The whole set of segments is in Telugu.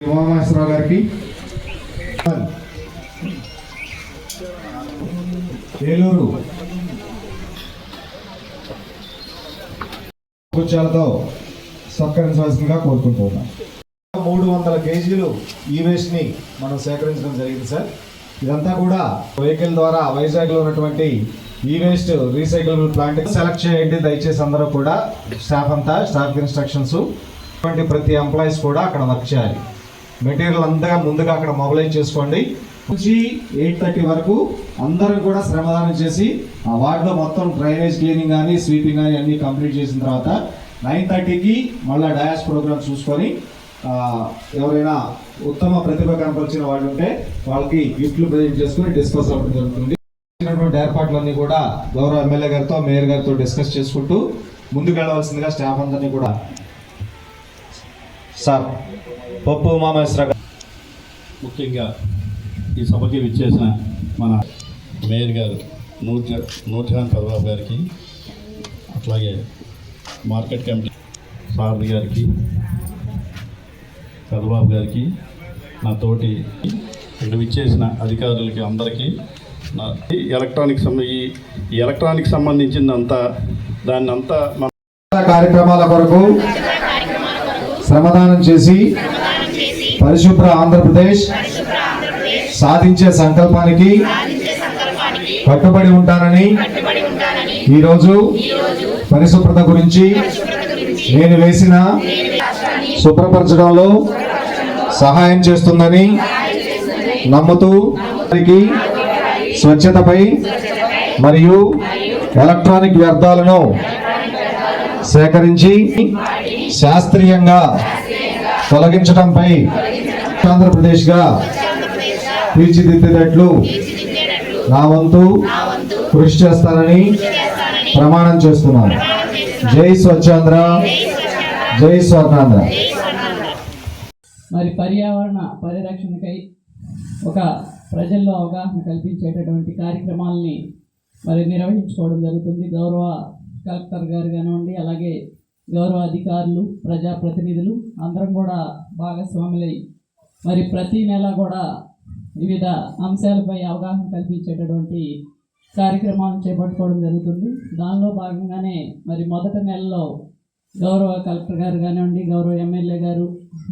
ఉమామహేశ్వరరావు గారికి ఏలూరు కూర్చాలతో సత్కరించవలసిందిగా కోరుకుంటున్నాం. మూడు వందల కేజీలు ఈ వేస్ట్ని మనం సేకరించడం జరిగింది సార్. ఇదంతా కూడా వెహికల్ ద్వారా వైజాగ్లో ఉన్నటువంటి ఈ వేస్ట్ రీసైకిల్ ప్లాంట్ సెలెక్ట్ చేయండి. దయచేసి అందరూ కూడా స్టాఫ్ అంతా స్టాఫ్ ఇన్స్ట్రక్షన్స్ అటువంటి ప్రతి ఎంప్లాయీస్ కూడా అక్కడ వర్క్ చేయాలి. మెటీరియల్ అంతా ముందుగా అక్కడ మొబిలైజ్ చేసుకోండి. నుంచి ఎయిట్ థర్టీ వరకు అందరం కూడా శ్రమదానం చేసి ఆ వార్డులో మొత్తం డ్రైనేజ్ క్లీనింగ్ కానీ స్వీపింగ్ కానీ అన్ని కంప్లీట్ చేసిన తర్వాత నైన్ థర్టీకి మళ్ళీ డయాస్ ప్రోగ్రామ్ చూసుకొని ఎవరైనా ఉత్తమ ప్రతిభ కనపరిచిన వాళ్ళు ఉంటే వాళ్ళకి గిఫ్ట్లు ప్రజెంట్ చేసుకుని డిస్కస్ అవ్వడం జరుగుతుంది. ఇచ్చినటువంటి ఏర్పాట్లన్నీ కూడా గౌరవ ఎమ్మెల్యే గారితో మేయర్ గారితో డిస్కస్ చేసుకుంటూ ముందుకు వెళ్ళవలసిందిగా స్టాఫ్ అందరినీ కూడా సార్ పప్పు ఉమామహేశ్వర ముఖ్యంగా ఈ సభకి విచ్చేసిన మన మేయర్ గారు నూర్జ నూర్జహాన్ పదబాబు గారికి అట్లాగే మార్కెట్ కమిటీ సార్ గారికి పెదబాబు గారికి నా తోటి ఇక్కడ విచ్చేసిన అధికారులకి అందరికీ నా ఎలక్ట్రానిక్ ఈ ఈ ఎలక్ట్రానిక్ సంబంధించిందంతా దాన్ని అంతా మన కార్యక్రమాల కొరకు శ్రమదానం చేసి పరిశుభ్ర ఆంధ్రప్రదేశ్ సాధించే సంకల్పానికి కట్టుబడి ఉంటానని ఈరోజు పరిశుభ్రత గురించి నేను వేసిన శుభ్రపరచడంలో సహాయం చేస్తుందని నమ్ముతూ వారికి స్వచ్ఛతపై మరియు ఎలక్ట్రానిక్ వ్యర్థాలను సేకరించి శాస్త్రీయంగా తొలగించడంపై ఆంధ్రప్రదేశ్గా తీర్చిదిద్దేటట్లు నా వంతు కృషి చేస్తానని ప్రమాణం చేస్తున్నాను. జై స్వచ్ఛాంధ్ర జై స్వర్ణాంధ్ర. మరి పర్యావరణ పరిరక్షణకై ఒక ప్రజల్లో అవగాహన కల్పించేటటువంటి కార్యక్రమాల్ని మరి నిర్వహించుకోవడం జరుగుతుంది. గౌరవ కలెక్టర్ గారు కానివ్వండి అలాగే గౌరవ అధికారులు ప్రజాప్రతినిధులు అందరం కూడా భాగస్వాములై మరి ప్రతి నెల కూడా వివిధ అంశాలపై అవగాహన కల్పించేటటువంటి కార్యక్రమాలను చేపట్టుకోవడం జరుగుతుంది. దానిలో భాగంగానే మరి మొదటి నెలలో గౌరవ కలెక్టర్ గారు కానివ్వండి గౌరవ ఎమ్మెల్యే గారు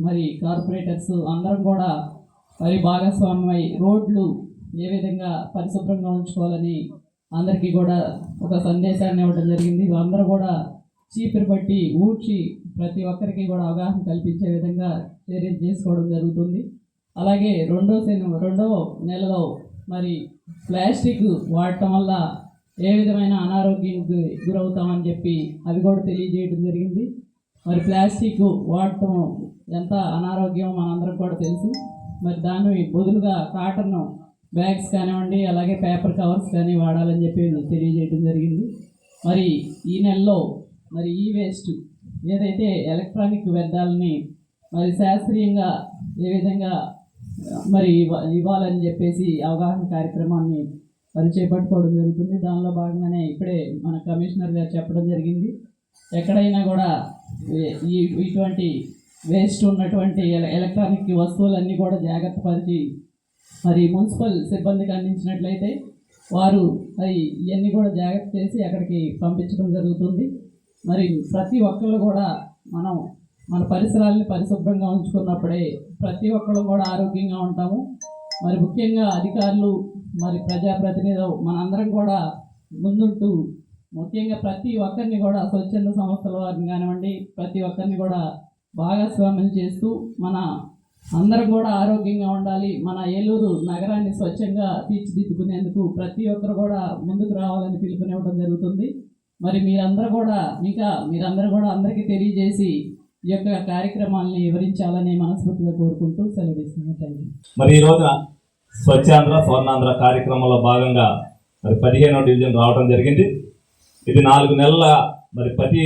మరి కార్పొరేటర్స్ అందరం కూడా మరి భాగస్వామ్యమై రోడ్లు ఏ విధంగా పరిశుభ్రంగా ఉంచుకోవాలని అందరికీ కూడా ఒక సందేశాన్ని ఇవ్వడం జరిగింది. అందరూ కూడా చీపురు పట్టి ఊడ్చి ప్రతి ఒక్కరికి కూడా అవగాహన కల్పించే విధంగా చర్యలు చేసుకోవడం జరుగుతుంది. అలాగే రెండో శని రెండో నెలలో మరి ప్లాస్టిక్ వాడటం వల్ల ఏ విధమైన అనారోగ్యానికి గురవుతామని చెప్పి అవి కూడా తెలియజేయడం జరిగింది. మరి ప్లాస్టిక్ వాడటం ఎంత అనారోగ్యం మనందరం కూడా తెలుసు. మరి దాన్ని బదులుగా కాటన్ బ్యాగ్స్ కానివ్వండి అలాగే పేపర్ కవర్స్ కానీ వాడాలని చెప్పి తెలియజేయడం జరిగింది. మరి ఈ నెలలో మరి ఈ వేస్ట్ ఏదైతే ఎలక్ట్రానిక్ వ్యర్థాలని మరి శాస్త్రీయంగా ఏ విధంగా మరి ఇవ్వాలని చెప్పేసి అవగాహన కార్యక్రమాన్ని మరి చేపట్టుకోవడం జరుగుతుంది. దానిలో భాగంగానే ఇప్పుడే మన కమిషనర్ గారు చెప్పడం జరిగింది. ఎక్కడైనా కూడా ఈ ఇటువంటి వేస్ట్ ఉన్నటువంటి ఎల- ఎలక్ట్రానిక్ వస్తువులన్నీ కూడా జాగ్రత్త పరిచి మరి మున్సిపల్ సిబ్బందికి అందించినట్లయితే వారు మరి ఇవన్నీ కూడా జాగ్రత్త చేసి అక్కడికి పంపించడం జరుగుతుంది. మరి ప్రతి ఒక్కళ్ళు కూడా మనం మన పరిసరాలని పరిశుభ్రంగా ఉంచుకున్నప్పుడే ప్రతి ఒక్కళ్ళు కూడా ఆరోగ్యంగా ఉంటాము. మరి ముఖ్యంగా అధికారులు మరి ప్రజాప్రతినిధులు మనందరం కూడా ముందుంటూ ముఖ్యంగా ప్రతి ఒక్కరిని కూడా స్వచ్ఛంద సంస్థల వారిని కానివ్వండి ప్రతి ఒక్కరిని కూడా భాగస్వామ్యం చేస్తూ మన అందరూ కూడా ఆరోగ్యంగా ఉండాలి. మన ఏలూరు నగరాన్ని స్వచ్ఛంగా తీర్చిదిద్దుకునేందుకు ప్రతి ఒక్కరు కూడా ముందుకు రావాలని పిలుపునివ్వడం జరుగుతుంది. మరి మీరందరూ కూడా ఇంకా మీరందరూ కూడా అందరికీ తెలియజేసి ఈ యొక్క కార్యక్రమాలని వివరించాలని మనస్ఫూర్తిగా కోరుకుంటూ సెలవు థ్యాంక్ యూ మరి ఈ స్వచ్ఛాంధ్ర స్వర్ణాంధ్ర కార్యక్రమంలో భాగంగా మరి పదిహేనో డివిజన్ రావడం జరిగింది. ఇది నాలుగు నెలల మరి ప్రతి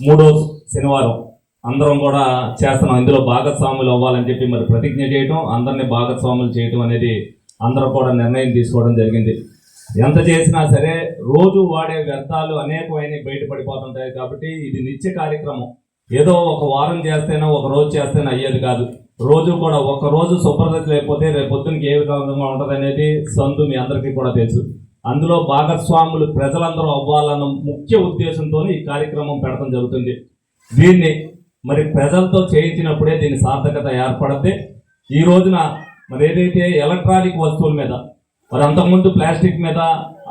మూడో శనివారం అందరం కూడా చేస్తున్నాం. ఇందులో భాగస్వాములు అవ్వాలని చెప్పి మరి ప్రతిజ్ఞ చేయటం అందరినీ భాగస్వాములు చేయటం అనేది అందరూ కూడా నిర్ణయం తీసుకోవడం జరిగింది. ఎంత చేసినా సరే రోజు వాడే వ్యర్థాలు అనేకమైన బయటపడిపోతుంటాయి కాబట్టి ఇది నిత్య కార్యక్రమం. ఏదో ఒక వారం చేస్తేనో ఒక రోజు చేస్తేనో అయ్యేది కాదు. రోజు కూడా ఒక రోజు శుభ్రత లేకపోతే రేపు పొద్దునకి ఏ విధంగా ఉంటుంది అనేది సందు మీ అందరికీ కూడా తెలుసు. అందులో భాగస్వాములు ప్రజలందరూ అవ్వాలన్న ముఖ్య ఉద్దేశంతో ఈ కార్యక్రమం పెడతం జరుగుతుంది. దీన్ని మరి ప్రజలతో చేయించినప్పుడే దీని సార్థకత ఏర్పడితే ఈ రోజున మరి ఏదైతే ఎలక్ట్రానిక్ వస్తువుల మీద మరి అంతకుముందు ప్లాస్టిక్ మీద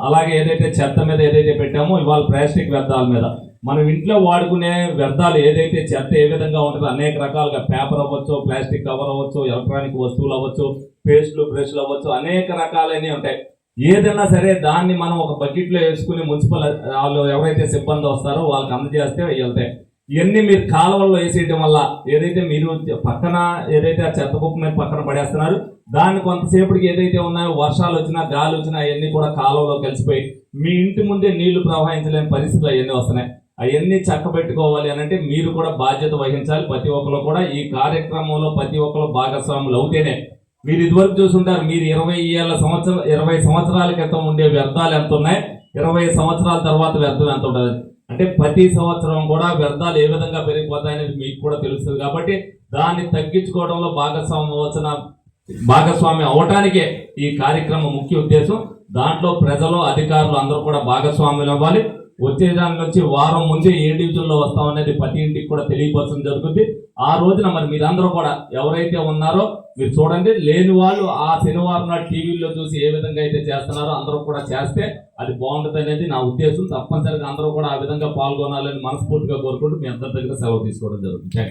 అలాగే ఏదైతే చెత్త మీద ఏదైతే పెట్టామో ఇవాళ ప్లాస్టిక్ వ్యర్థాల మీద. మనం ఇంట్లో వాడుకునే వ్యర్థాలు ఏదైతే చెత్త ఏ విధంగా ఉంటుందో అనేక రకాలుగా పేపర్ అవ్వచ్చు ప్లాస్టిక్ కవర్ అవ్వచ్చు ఎలక్ట్రానిక్ వస్తువులు అవ్వచ్చు పేస్ట్లు బ్రష్లు అవ్వచ్చు అనేక రకాలైనవి ఉంటాయి. ఏదైనా సరే దాన్ని మనం ఒక బకెట్లో వేసుకుని మున్సిపల్ వాళ్ళు ఎవరైతే సిబ్బంది వస్తారో వాళ్ళకి అందజేస్తే వెళ్తాయి. ఇవన్నీ మీరు కాలువల్లో వేసేయడం వల్ల ఏదైతే మీరు పక్కన ఏదైతే ఆ చెత్త కుప్ప మీద పక్కన పడేస్తున్నారు దాన్ని కొంతసేపటికి ఏదైతే ఉన్నాయో వర్షాలు వచ్చినా గాలి వచ్చినా అవన్నీ కూడా కాలువలో కలిసిపోయి మీ ఇంటి ముందే నీళ్ళు ప్రవహించలేని పరిస్థితులు అవన్నీ వస్తున్నాయి. అవన్నీ చక్కబెట్టుకోవాలి అని అంటే మీరు కూడా బాధ్యత వహించాలి. ప్రతి ఒక్కరు కూడా ఈ కార్యక్రమంలో ప్రతి ఒక్కరు భాగస్వాములు అవుతేనే. మీరు ఇదివరకు చూసుంటారు మీరు ఇరవై ఏళ్ళ సంవత్సరం ఇరవై సంవత్సరాల క్రితం ఉండే వ్యర్థాలు ఎంత ఉన్నాయి ఇరవై సంవత్సరాల తర్వాత వ్యర్థం ఎంత ఉంటుంది అంటే ప్రతి సంవత్సరం కూడా వ్యర్థాలు ఏ విధంగా పెరిగిపోతాయని మీకు కూడా తెలుస్తుంది కాబట్టి దాన్ని తగ్గించుకోవడంలో భాగస్వామ్యం వచ్చిన భాగస్వామ్యం అవటానికే ఈ కార్యక్రమం ముఖ్య ఉద్దేశం. దాంట్లో ప్రజలు అధికారులు అందరూ కూడా భాగస్వామ్యం అవ్వాలి. వచ్చే దాని నుంచి వారం ముందే ఏ డివిజన్లో వస్తామనేది ప్రతి ఇంటికి కూడా తెలియపరచడం జరుగుతుంది. ఆ రోజున మరి మీరందరూ కూడా ఎవరైతే ఉన్నారో మీరు చూడండి. లేని వాళ్ళు ఆ శనివారం నాడు టీవీలో చూసి ఏ విధంగా అయితే చేస్తున్నారో అందరూ కూడా చేస్తే అది బాగుంటుంది అనేది నా ఉద్దేశం. తప్పనిసరిగా అందరూ కూడా ఆ విధంగా పాల్గొనాలని మనస్ఫూర్తిగా కోరుకుంటూ మీ అందరి దగ్గర సెలవు తీసుకోవడం జరుగుతుంది.